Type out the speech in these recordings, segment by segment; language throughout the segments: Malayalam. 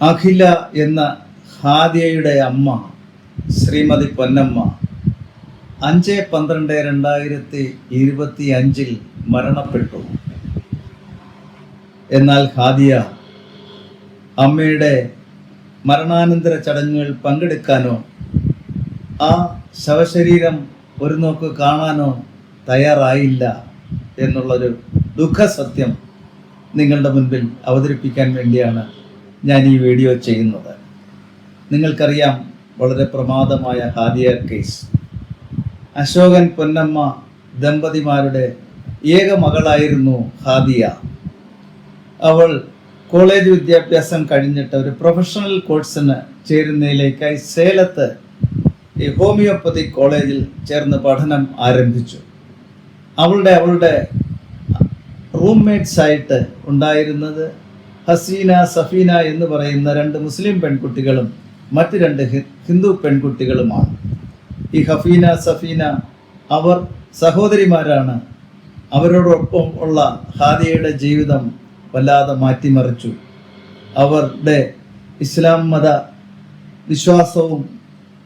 അഖില എന്ന ഹാദിയയുടെ അമ്മ ശ്രീമതി പൊന്നമ്മ അഞ്ച് പന്ത്രണ്ട് രണ്ടായിരത്തി ഇരുപത്തി അഞ്ചിൽ മരണപ്പെട്ടു. എന്നാൽ ഹാദിയ അമ്മയുടെ മരണാനന്തര ചടങ്ങുകൾ പങ്കെടുക്കാനോ ആ ശവശരീരം ഒരു നോക്ക് കാണാനോ തയ്യാറായില്ല എന്നുള്ളൊരു ദുഃഖസത്യം നിങ്ങളുടെ മുൻപിൽ അവതരിപ്പിക്കാൻ വേണ്ടിയാണ് ഞാൻ ഈ വീഡിയോ ചെയ്യുന്നത്. നിങ്ങൾക്കറിയാം വളരെ പ്രമാദമായ ഹാദിയ കേസ്. അശോകൻ പൊന്നമ്മ ദമ്പതിമാരുടെ ഏക മകളായിരുന്നു ഹാദിയ. അവൾ കോളേജ് വിദ്യാഭ്യാസം കഴിഞ്ഞിട്ട് ഒരു പ്രൊഫഷണൽ കോഴ്സിന് ചേരുന്നതിലേക്കായി സേലത്ത് ഈ ഹോമിയോപ്പതി കോളേജിൽ ചേർന്ന് പഠനം ആരംഭിച്ചു. അവളുടെ അവളുടെ റൂംമേറ്റ്സ് ആയിട്ട് ഉണ്ടായിരുന്നത് ഹസീന സഫീന എന്ന് പറയുന്ന രണ്ട് മുസ്ലിം പെൺകുട്ടികളും മറ്റ് രണ്ട് ഹിന്ദു പെൺകുട്ടികളുമാണ്. ഈ ഹഫീന സഫീന അവർ സഹോദരിമാരാണ്. അവരോടൊപ്പം ഉള്ള ഹാദിയയുടെ ജീവിതം വല്ലാതെ മാറ്റിമറിച്ചു. അവരുടെ ഇസ്ലാം മത വിശ്വാസവും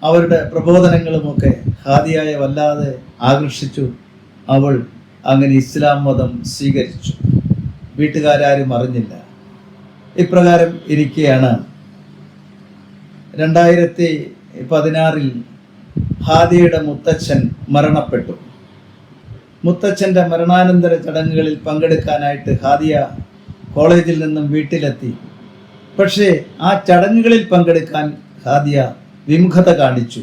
അവരുടെ പ്രബോധനങ്ങളുമൊക്കെ ഹാദിയായ വല്ലാതെ ആകർഷിച്ചു. അവൾ അങ്ങനെ ഇസ്ലാം മതം സ്വീകരിച്ചു. വീട്ടുകാരും അറിഞ്ഞില്ല. ഇപ്രകാരം ഇരിക്കുകയാണ്. രണ്ടായിരത്തി പതിനാറിൽ ഹാദിയുടെ മുത്തച്ഛൻ മരണപ്പെട്ടു. മുത്തച്ഛന്റെ മരണാനന്തര ചടങ്ങുകളിൽ പങ്കെടുക്കാനായിട്ട് ഹാദിയ കോളേജിൽ നിന്നും വീട്ടിലെത്തി. പക്ഷേ ആ ചടങ്ങുകളിൽ പങ്കെടുക്കാൻ ഹാദിയ വിമുഖത കാണിച്ചു.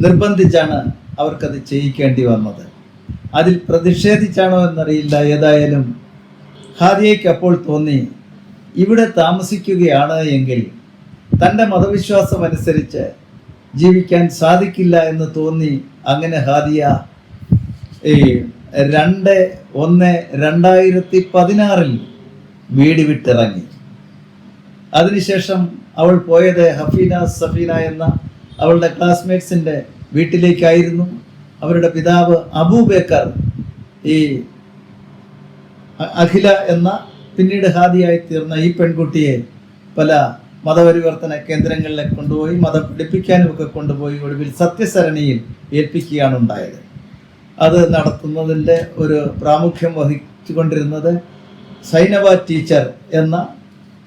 നിർബന്ധിച്ചാണ് അവർക്കത് ചെയ്യിക്കേണ്ടി വന്നത്. അതിൽ പ്രതിഷേധിച്ചാണോ എന്നറിയില്ല. ഏതായാലും ഹാദിയയ്ക്ക് അപ്പോൾ തോന്നി ഇവിടെ താമസിക്കുകയാണ് എങ്കിൽ തന്റെ മതവിശ്വാസം അനുസരിച്ച് ജീവിക്കാൻ സാധിക്കില്ല എന്ന് തോന്നി അങ്ങനെ ഹാദിയ ഈ രണ്ട് ഒന്ന് രണ്ടായിരത്തി പതിനാറിൽ വീട് വിട്ടിറങ്ങി. അതിനുശേഷം അവൾ പോയത് ഹഫീന സഫീന എന്ന അവളുടെ ക്ലാസ്മേറ്റ്സിന്റെ വീട്ടിലേക്കായിരുന്നു. അവരുടെ പിതാവ് അബൂബേക്കർ ഈ അഖില എന്ന പിന്നീട് ഹാദിയായി തീർന്ന ഈ പെൺകുട്ടിയെ പല മതപരിവർത്തന കേന്ദ്രങ്ങളിലേക്ക് കൊണ്ടുപോയി മതം പഠിപ്പിക്കാനും ഒക്കെ കൊണ്ടുപോയി ഒടുവിൽ സത്യസരണിയിൽ ഏൽപ്പിക്കുകയാണ് ഉണ്ടായത്. അത് നടത്തുന്നതിന്റെ ഒരു പ്രാമുഖ്യം വഹിച്ചു കൊണ്ടിരുന്നത് സൈനവ ടീച്ചർ എന്ന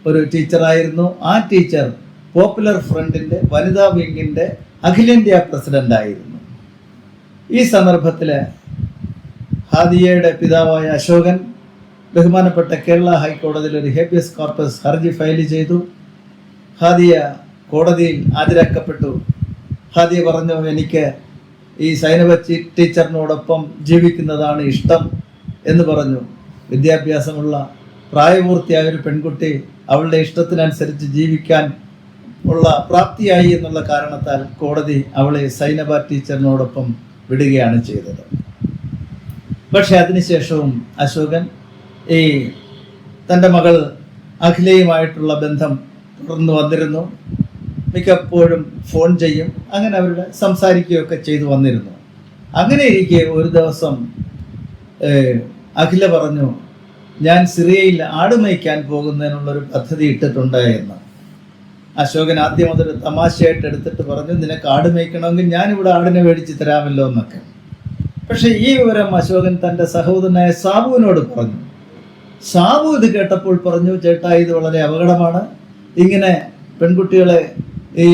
ഒരു ടീച്ചറായിരുന്നു. ആ ടീച്ചർ പോപ്പുലർ ഫ്രണ്ടിന്റെ വനിതാ വിങ്ങിന്റെ അഖിലേന്ത്യാ പ്രസിഡന്റ് ആയിരുന്നു ഈ സന്ദർഭത്തിൽ ഹാദിയയുടെ പിതാവായ അശോകൻ ബഹുമാനപ്പെട്ട കേരള ഹൈക്കോടതിയിൽ ഒരു ഹേബിയസ് കോർപ്പസ് ഹർജി ഫയൽ ചെയ്തു. ഹാദിയ കോടതിയിൽ ഹാജരാക്കപ്പെട്ടു. ഹാദിയ പറഞ്ഞു എനിക്ക് ഈ സൈനവ ചീ- ടീച്ചറിനോടൊപ്പം ജീവിക്കുന്നതാണ് ഇഷ്ടം എന്ന് പറഞ്ഞു. വിദ്യാഭ്യാസമുള്ള പ്രായപൂർത്തിയായ ഒരു പെൺകുട്ടി അവളുടെ ഇഷ്ടത്തിനനുസരിച്ച് ജീവിക്കാൻ ഉള്ള പ്രാപ്തിയായി എന്നുള്ള കാരണത്താൽ കോടതി അവളെ സൈനബ ടീച്ചറിനോടൊപ്പം വിടുകയാണ് ചെയ്തത്. പക്ഷെ അതിനുശേഷവും അശോകൻ ഈ തന്റെ മകൾ അഖിലയുമായിട്ടുള്ള ബന്ധം തുടർന്ന് വന്നിരുന്നു. മിക്കപ്പോഴും ഫോൺ ചെയ്യും. അങ്ങനെ അവരുടെ സംസാരിക്കുകയൊക്കെ ചെയ്തു വന്നിരുന്നു. അങ്ങനെ ഇരിക്കെ ഒരു ദിവസം അഖില പറഞ്ഞു ഞാൻ സിറിയയിൽ ആട് മേയ്ക്കാൻ പോകുന്നതിനുള്ളൊരു പദ്ധതി ഇട്ടിട്ടുണ്ട് എന്ന്. അശോകൻ ആദ്യം അതൊരു തമാശയായിട്ട് എടുത്തിട്ട് പറഞ്ഞു നിനക്ക് ആട് മേയ്ക്കണമെങ്കിൽ ഞാനിവിടെ ആടിനെ മേടിച്ച് തരാമല്ലോ എന്നൊക്കെ. പക്ഷെ ഈ വിവരം അശോകൻ തന്റെ സഹോദരനായ സാബുവിനോട് പറഞ്ഞു. സാബു ഇത് കേട്ടപ്പോൾ പറഞ്ഞു ചേട്ടാ ഇത് വളരെ അപകടമാണ്. ഇങ്ങനെ പെൺകുട്ടികളെ ഈ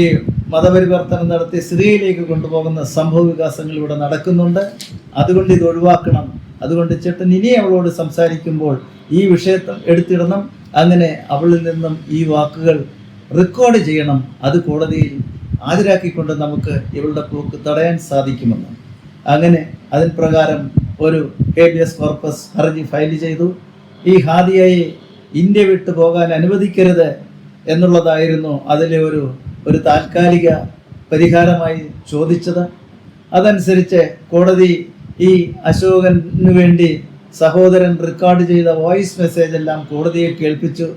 മതപരിവർത്തനം നടത്തി സ്ത്രീയിലേക്ക് കൊണ്ടുപോകുന്ന സംഭവ വികാസങ്ങൾ ഇവിടെ നടക്കുന്നുണ്ട്. അതുകൊണ്ട് ഇത് ഒഴിവാക്കണം. അതുകൊണ്ട് ചേട്ടൻ ഇനി അവളോട് സംസാരിക്കുമ്പോൾ ഈ വിഷയത്തിൽ എടുത്തിടണം. അങ്ങനെ അവളിൽ നിന്നും ഈ വാക്കുകൾ റെക്കോർഡ് ചെയ്യണം. അത് കോടതിയിൽ ഹാജരാക്കിക്കൊണ്ട് നമുക്ക് ഇവളുടെ പോക്ക് തടയാൻ സാധിക്കുമെന്ന്. അങ്ങനെ അതിൻ പ്രകാരം ഒരു ഹേബിയസ് കോർപ്പസ് ഹർജി ഫയൽ ചെയ്തു. ഈ ഹാദിയയെ ഇന്ത്യ വിട്ടു പോകാൻ അനുവദിക്കരുത് എന്നുള്ളതായിരുന്നു അതിലെ ഒരു ഒരു താൽക്കാലിക പരിഹാരമായി ചോദിച്ചത്. അതനുസരിച്ച് കോടതി ഈ അശോകന് വേണ്ടി സഹോദരൻ റെക്കോർഡ് ചെയ്ത വോയിസ് മെസ്സേജ് എല്ലാം കോടതിയെ കേൾപ്പിച്ചു.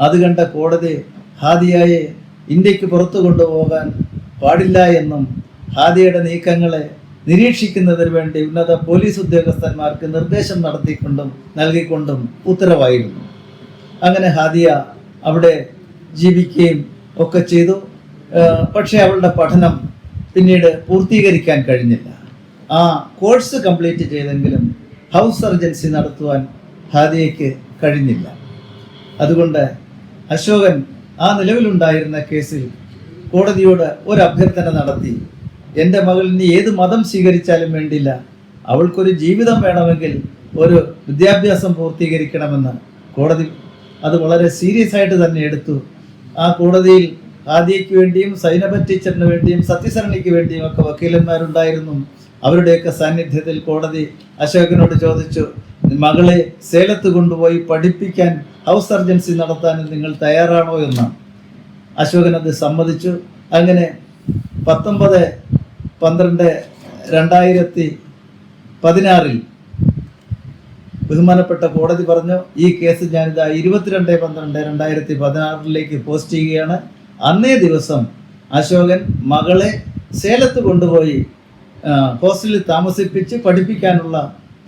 അത് കണ്ട കോടതി ഹാദിയയെ ഇന്ത്യയ്ക്ക് പുറത്തു കൊണ്ടുപോകാൻ പാടില്ല എന്നും ഹാദിയയുടെ നീക്കങ്ങളെ നിരീക്ഷിക്കുന്നതിന് വേണ്ടി ഉന്നത പോലീസ് ഉദ്യോഗസ്ഥന്മാർക്ക് നിർദ്ദേശം നടത്തിക്കൊണ്ടും നൽകിക്കൊണ്ടും ഉത്തരവായിരുന്നു. അങ്ങനെ ഹാദിയ അവിടെ ജീവിക്കുകയും ഒക്കെ ചെയ്തു. പക്ഷെ അവളുടെ പഠനം പിന്നീട് പൂർത്തീകരിക്കാൻ കഴിഞ്ഞില്ല. ആ കോഴ്സ് കംപ്ലീറ്റ് ചെയ്തെങ്കിലും ഹൗസ് സർജൻസി നടത്തുവാൻ ഹാദിയയ്ക്ക് കഴിഞ്ഞില്ല. അതുകൊണ്ട് അശോകൻ ആ നിലവിലുണ്ടായിരുന്ന കേസിൽ കോടതിയോട് ഒരു അഭ്യർത്ഥന നടത്തി എന്റെ മകളിന് ഏത് മതം സ്വീകരിച്ചാലും വേണ്ടില്ല അവൾക്കൊരു ജീവിതം വേണമെങ്കിൽ ഒരു വിദ്യാഭ്യാസം പൂർത്തീകരിക്കണമെന്ന് കോടതി അത് വളരെ സീരിയസ് ആയിട്ട് തന്നെ എടുത്തു. ആ കോടതിയിൽ ആദ്യയ്ക്ക് വേണ്ടിയും സൈനബ ടീച്ചറിന് വേണ്ടിയും സത്യസരണിക്ക് വേണ്ടിയും ഒക്കെ വക്കീലന്മാരുണ്ടായിരുന്നു. അവരുടെയൊക്കെ സാന്നിധ്യത്തിൽ കോടതി അശോകനോട് ചോദിച്ചു മകളെ സേലത്ത് കൊണ്ടുപോയി പഠിപ്പിക്കാൻ ഹൗസ് സർജൻസി നടത്താൻ നിങ്ങൾ തയ്യാറാണോ? എന്ന്. അശോകൻ അത് സമ്മതിച്ചു. അങ്ങനെ പത്തൊമ്പത് പന്ത്രണ്ട് രണ്ടായിരത്തി പതിനാറിൽ ബഹുമാനപ്പെട്ട കോടതി പറഞ്ഞു ഈ കേസ് ഞാനിതാ ഇരുപത്തിരണ്ട് പന്ത്രണ്ട് രണ്ടായിരത്തി പതിനാറിലേക്ക് പോസ്റ്റ് ചെയ്യുകയാണ്. അന്നേ ദിവസം അശോകൻ മകളെ സേലത്ത് കൊണ്ടുപോയി ഹോസ്റ്റലിൽ താമസിപ്പിച്ച് പഠിപ്പിക്കാനുള്ള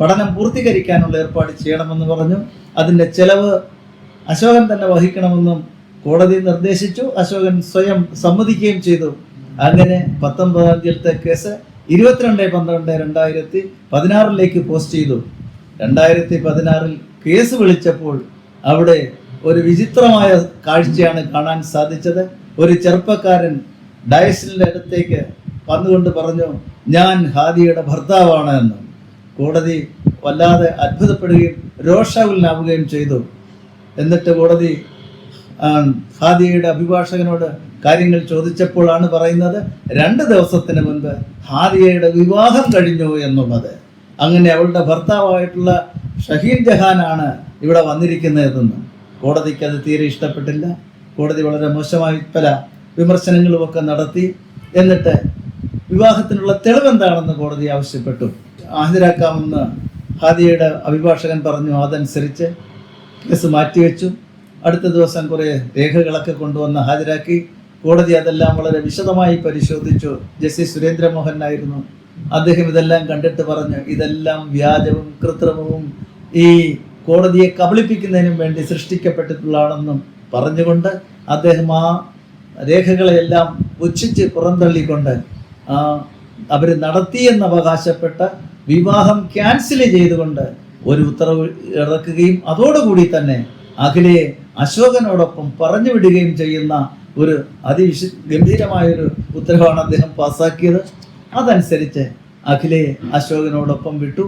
പഠനം പൂർത്തീകരിക്കാനുള്ള ഏർപ്പാട് ചെയ്യണമെന്ന് പറഞ്ഞു. അതിന്റെ ചെലവ് അശോകൻ തന്നെ വഹിക്കണമെന്നും കോടതി നിർദ്ദേശിച്ചു. അശോകൻ സ്വയം സമ്മതിക്കുകയും ചെയ്തു. അങ്ങനെ പത്തൊമ്പതാം തീയതിയിലത്തെ കേസ് ഇരുപത്തിരണ്ട് പന്ത്രണ്ട് രണ്ടായിരത്തി പതിനാറിലേക്ക് പോസ്റ്റ് ചെയ്തു. രണ്ടായിരത്തി പതിനാറിൽ കേസ് വിളിച്ചപ്പോൾ അവിടെ ഒരു വിചിത്രമായ കാഴ്ചയാണ് കാണാൻ സാധിച്ചത്. ഒരു ചെറുപ്പക്കാരൻ ഡയസിലിന്റെ അടുത്തേക്ക് വന്നുകൊണ്ട് പറഞ്ഞു ഞാൻ ഹാദിയുടെ ഭർത്താവാണ് എന്ന്. കോടതി വല്ലാതെ അത്ഭുതപ്പെടുകയും രോഷാകുലനാവുകയും ചെയ്തു. എന്നിട്ട് കോടതി ഹാദിയയുടെ അഭിഭാഷകനോട് കാര്യങ്ങൾ ചോദിച്ചപ്പോഴാണ് പറയുന്നത് രണ്ട് ദിവസത്തിന് മുൻപ് ഹാദിയയുടെ വിവാഹം കഴിഞ്ഞു എന്നുള്ളത്. അങ്ങനെ അവളുടെ ഭർത്താവായിട്ടുള്ള ഷഹീൻ ജഹാനാണ് ഇവിടെ വന്നിരിക്കുന്നതെന്ന്. കോടതിക്ക് അത് തീരെ ഇഷ്ടപ്പെട്ടില്ല. കോടതി വളരെ മോശമായി പല വിമർശനങ്ങളുമൊക്കെ നടത്തി. എന്നിട്ട് വിവാഹത്തിനുള്ള തെളിവെന്താണെന്ന് കോടതി ആവശ്യപ്പെട്ടു. ഹാജരാക്കാമെന്ന് ഹാദിയയുടെ അഭിഭാഷകൻ പറഞ്ഞു. അതനുസരിച്ച് കേസ് മാറ്റിവെച്ചു. അടുത്ത ദിവസം കുറേ രേഖകളൊക്കെ കൊണ്ടുവന്ന് ഹാജരാക്കി. കോടതി അതെല്ലാം വളരെ വിശദമായി പരിശോധിച്ചു. ജസ്റ്റിസ് സുരേന്ദ്രമോഹൻ ആയിരുന്നു. അദ്ദേഹം ഇതെല്ലാം കണ്ടിട്ട് പറഞ്ഞു ഇതെല്ലാം വ്യാജവും കൃത്രിമവും ഈ കോടതിയെ കബളിപ്പിക്കുന്നതിനും വേണ്ടി സൃഷ്ടിക്കപ്പെട്ടിട്ടുള്ളതാണെന്നും പറഞ്ഞുകൊണ്ട് അദ്ദേഹം ആ രേഖകളെല്ലാം പുച്ഛിച്ച് പുറന്തള്ളിക്കൊണ്ട് അവർ നടത്തിയെന്ന് അവകാശപ്പെട്ട വിവാഹം ക്യാൻസൽ ചെയ്തുകൊണ്ട് ഒരു ഉത്തരവ് ഇറക്കുകയും അതോടുകൂടി തന്നെ അഖിലയെ അശോകനോടൊപ്പം പറഞ്ഞു വിടുകയും ചെയ്യുന്ന ഒരു അതിവിശ ഗംഭീരമായൊരു ഉത്തരവാണ് അദ്ദേഹം പാസ്സാക്കിയത്. അതനുസരിച്ച് അഖിലയെ അശോകനോടൊപ്പം വിട്ടു.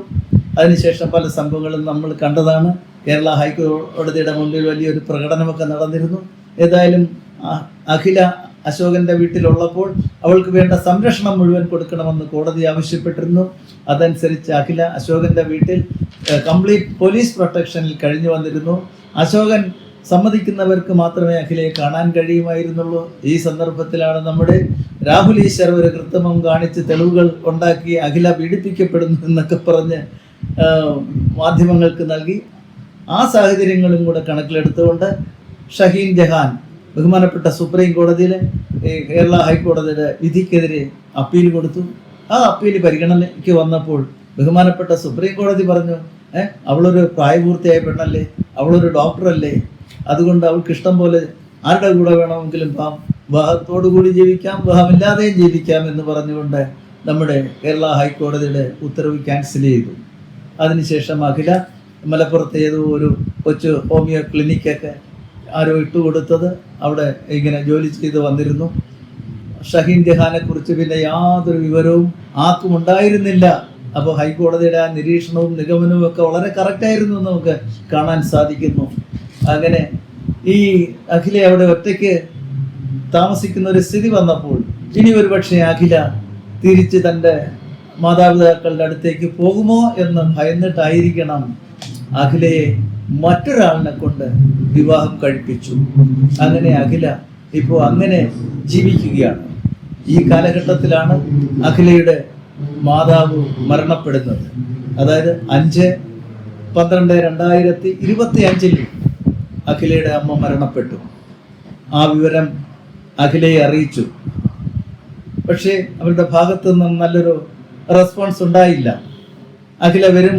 അതിനുശേഷം പല സംഭവങ്ങളും നമ്മൾ കണ്ടതാണ്. കേരള ഹൈക്കോടതിയുടെ മുന്നിൽ വലിയൊരു പ്രകടനമൊക്കെ നടന്നിരുന്നു. ഏതായാലും അഖില അശോകന്റെ വീട്ടിലുള്ളപ്പോൾ അവൾക്ക് വേണ്ട സംരക്ഷണം മുഴുവൻ കൊടുക്കണമെന്ന് കോടതി ആവശ്യപ്പെട്ടിരുന്നു. അതനുസരിച്ച് അഖില അശോകന്റെ വീട്ടിൽ കംപ്ലീറ്റ് പോലീസ് പ്രൊട്ടക്ഷനിൽ കഴിഞ്ഞു വന്നിരുന്നു. അശോകൻ സമ്മതിക്കുന്നവർക്ക് മാത്രമേ അഖിലയെ കാണാൻ കഴിയുമായിരുന്നുള്ളൂ. ഈ സന്ദർഭത്തിലാണ് നമ്മുടെ രാഹുൽ ഈശ്വർ ഒരു കൃത്രിമം കാണിച്ച് തെളിവുകൾ ഉണ്ടാക്കി അഖില പീഡിപ്പിക്കപ്പെടുന്നു എന്നൊക്കെ പറഞ്ഞ് മാധ്യമങ്ങൾക്ക് നൽകി. ആ സാഹചര്യങ്ങളും കൂടെ കണക്കിലെടുത്തുകൊണ്ട് ഷഹീൻ ജഹാൻ ബഹുമാനപ്പെട്ട സുപ്രീം കോടതിയിലെ കേരള ഹൈക്കോടതിയുടെ വിധിക്കെതിരെ അപ്പീൽ കൊടുത്തു. ആ അപ്പീൽ പരിഗണനയ്ക്ക് വന്നപ്പോൾ ബഹുമാനപ്പെട്ട സുപ്രീം കോടതി പറഞ്ഞു ഏഹ് അവളൊരു പ്രായപൂർത്തിയായ പെണ്ണല്ലേ? അവളൊരു ഡോക്ടറല്ലേ? അതുകൊണ്ട് അവൾക്ക് ഇഷ്ടം പോലെ ആരുടെ കൂടെ വേണമെങ്കിലും പാം. കൂടി ജീവിക്കാം വിവാഹമില്ലാതെയും ജീവിക്കാം എന്ന് പറഞ്ഞുകൊണ്ട് നമ്മുടെ കേരള ഹൈക്കോടതിയുടെ ഉത്തരവ് ക്യാൻസൽ ചെയ്തു. അതിനുശേഷം അഖില മലപ്പുറത്ത് ഏതോ ഒരു കൊച്ചു ഹോമിയോ ക്ലിനിക്കൊക്കെ ആരോ ഇട്ടുകൊടുത്തത് അവിടെ ഇങ്ങനെ ജോലി ചെയ്ത് വന്നിരുന്നു. ഷഹീൻ ജഹാനെ കുറിച്ച് പിന്നെ യാതൊരു വിവരവും ആർക്കും ഉണ്ടായിരുന്നില്ല. അപ്പോൾ ഹൈക്കോടതിയുടെ ആ നിരീക്ഷണവും നിഗമനവും ഒക്കെ വളരെ കറക്റ്റായിരുന്നു നമുക്ക് കാണാൻ സാധിക്കുന്നു. അങ്ങനെ ഈ അഖില അവിടെ ഒറ്റയ്ക്ക് താമസിക്കുന്ന ഒരു സ്ഥിതി വന്നപ്പോൾ ഇനി ഒരു പക്ഷേ അഖില തിരിച്ച് തന്റെ മാതാപിതാക്കളുടെ അടുത്തേക്ക് പോകുമോ എന്ന് ഭയന്നിട്ടായിരിക്കണം അഖിലയെ മറ്റൊരാളിനെ കൊണ്ട് വിവാഹം കഴിപ്പിച്ചു. അങ്ങനെ അഖില ഇപ്പോൾ അങ്ങനെ ജീവിക്കുകയാണ്. ഈ കാലഘട്ടത്തിലാണ് അഖിലയുടെ മാതാവ് മരണപ്പെടുന്നത്. അതായത് അഞ്ച് പന്ത്രണ്ട് രണ്ടായിരത്തി ഇരുപത്തി അഞ്ചിൽ അഖിലയുടെ അമ്മ മരണപ്പെട്ടു. ആ വിവരം അഖിലയെ അറിയിച്ചു. പക്ഷേ അവരുടെ ഭാഗത്തു നിന്നും നല്ലൊരു റെസ്പോൺസ് ഉണ്ടായില്ല. അഖില വരും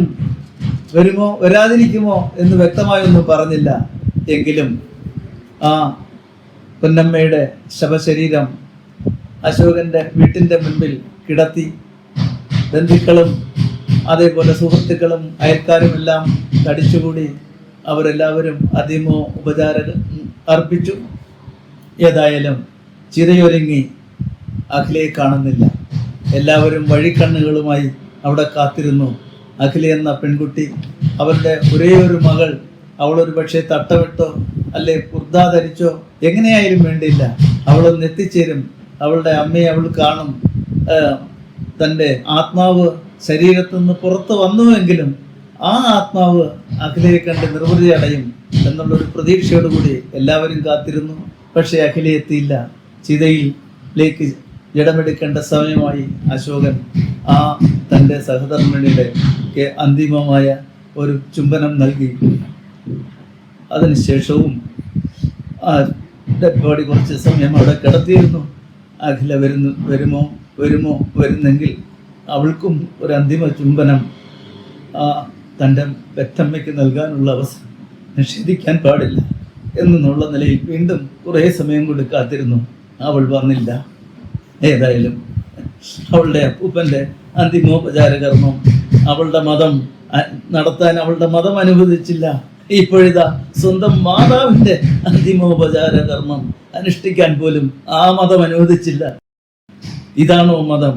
വരുമോ വരാതിരിക്കുമോ എന്ന് വ്യക്തമായൊന്നും പറഞ്ഞില്ല. എങ്കിലും ആ പൊന്നമ്മയുടെ ശവശരീരം അശോകന്റെ വീട്ടിന്റെ മുൻപിൽ കിടത്തി ബന്ധുക്കളും അതേപോലെ സുഹൃത്തുക്കളും അയൽക്കാരും എല്ലാം തടിച്ചുകൂടി അവരെല്ലാവരും അതിമോ ഉപചാരം അർപ്പിച്ചു. ഏതായാലും ചിതയൊരുങ്ങി അഖിലയെ കാണുന്നില്ല. എല്ലാവരും വഴിക്കണ്ണുകളുമായി അവിടെ കാത്തിരുന്നു. അഖില എന്ന പെൺകുട്ടി അവരുടെ ഒരേ ഒരു മകൾ അവളൊരു പക്ഷേ തട്ടവിട്ടോ അല്ലെ കുർദ ധരിച്ചോ എങ്ങനെയായാലും വേണ്ടിയില്ല അവളൊന്ന് എത്തിച്ചേരും. അവളുടെ അമ്മയെ അവൾ കാണും. തന്റെ ആത്മാവ് ശരീരത്തു നിന്ന് പുറത്ത് വന്നുവെങ്കിലും ആ ആത്മാവ് അഖിലയെ കണ്ട് നിർവൃതി അടയും എന്നുള്ളൊരു പ്രതീക്ഷയോടുകൂടി എല്ലാവരും കാത്തിരുന്നു. പക്ഷേ അഖില എത്തിയില്ല. ചിതയിലേക്ക് ജഡമെടുക്കേണ്ട സമയമായി അശോകൻ ആ തന്റെ സഹധർമ്മിണിയുടെ അന്തിമമായ ഒരു ചുംബനം നൽകി. അതിനുശേഷവും ആ ഡെഡ് ബോഡി കുറച്ച് സമയം അവിടെ കിടത്തിയിരുന്നു. അഖില വരുന്നു വരുമോ വരുമോ വരുന്നെങ്കിൽ അവൾക്കും ഒരു അന്തിമ ചുംബനം. ആ തന്റെ പെറ്റമ്മയ്ക്ക് നൽകാനുള്ള അവസരം നിഷേധിക്കാൻ പാടില്ല എന്നുള്ള നിലയിൽ വീണ്ടും കുറേ സമയം കൊണ്ട് കാത്തിരുന്നു. അവൾ വന്നില്ല. ഏതായാലും അവളുടെ അപ്പൂപ്പന്റെ അന്തിമോപചാര കർമ്മം അവളുടെ മതം നടത്താൻ അവളുടെ മതം അനുവദിച്ചില്ല. ഇപ്പോഴിതാ സ്വന്തം മാതാവിന്റെ അന്തിമോപചാര കർമ്മം അനുഷ്ഠിക്കാൻ പോലും ആ മതം അനുവദിച്ചില്ല. ഇതാണോ മതം?